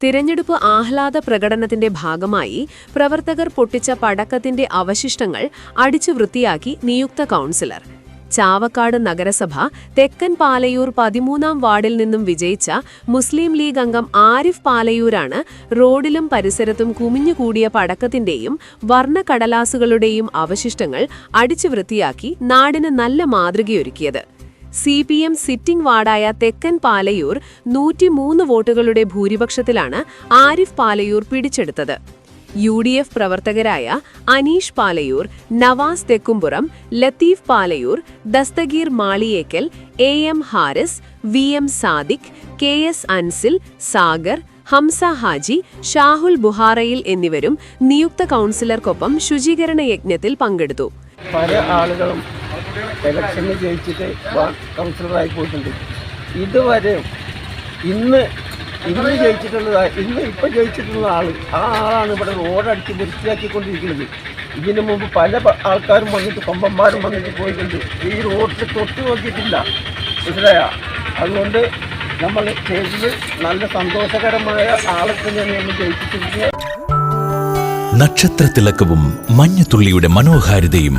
തിരഞ്ഞെടുപ്പ് ആഹ്ലാദ പ്രകടനത്തിന്റെ ഭാഗമായി പ്രവർത്തകർ പൊട്ടിച്ച പടക്കത്തിന്റെ അവശിഷ്ടങ്ങൾ അടിച്ചു വൃത്തിയാക്കി നിയുക്ത കൗൺസിലർ. ചാവക്കാട് നഗരസഭ തെക്കൻ പാലയൂർ പതിമൂന്നാം വാർഡിൽ നിന്നും വിജയിച്ച മുസ്ലിം ലീഗ് അംഗം ആരിഫ് പാലയൂരാണ് റോഡിലും പരിസരത്തും കുമിഞ്ഞുകൂടിയ പടക്കത്തിന്റെയും വർണക്കടലാസുകളുടെയും അവശിഷ്ടങ്ങൾ അടിച്ചു വൃത്തിയാക്കി നാടിന് നല്ല മാതൃകയൊരുക്കിയത്. സി പി എം സിറ്റിംഗ് വാർഡായ തെക്കൻ പാലയൂർ നൂറ്റിമൂന്ന് വോട്ടുകളുടെ ഭൂരിപക്ഷത്തിലാണ് ആരിഫ് പാലയൂർ പിടിച്ചെടുത്തത്. യു ഡി എഫ് പ്രവർത്തകരായ Aneesh Palayur Navas Thekkumpuram Latheef Palayur Dasthageer Maliyekkal A M Haris V M Sadiq K S Ansil Sagar Hamsa Haji Shahul ബുഹാറയിൽ എന്നിവരും നിയുക്ത കൗൺസിലർക്കൊപ്പം ശുചീകരണ യജ്ഞത്തിൽ പങ്കെടുത്തു. പല ആളുകളും ഇലക്ഷനിൽ ജയിച്ചിട്ട് കൗൺസിലറായി പോയിട്ടുണ്ട്. ഇതുവരെ ഇന്ന് ഇന്ന് ജയിച്ചിട്ടുള്ളത് ഇന്ന് ഇപ്പം ജയിച്ചിട്ടുള്ള ആൾ ആ ആളാണ് ഇവിടെ റോഡടിച്ച് വൃത്തിയാക്കിക്കൊണ്ടിരിക്കുന്നത്. ഇതിനു മുമ്പ് പല ആൾക്കാരും വന്നിട്ട് കൊമ്പന്മാരും വന്നിട്ട് പോയിട്ടുണ്ട്. ഈ റോഡിൽ തൊട്ട് നോക്കിയിട്ടില്ല. മനസ്സിലായ? അതുകൊണ്ട് നമ്മൾ ചെയ്തത് നല്ല സന്തോഷകരമായ ആളെ തന്നെയാണ് നമ്മൾ ജയിച്ചിട്ടുള്ളത് നക്ഷത്രത്തിളക്കവും മഞ്ഞത്തുള്ളിയുടെ മനോഹാരിതയും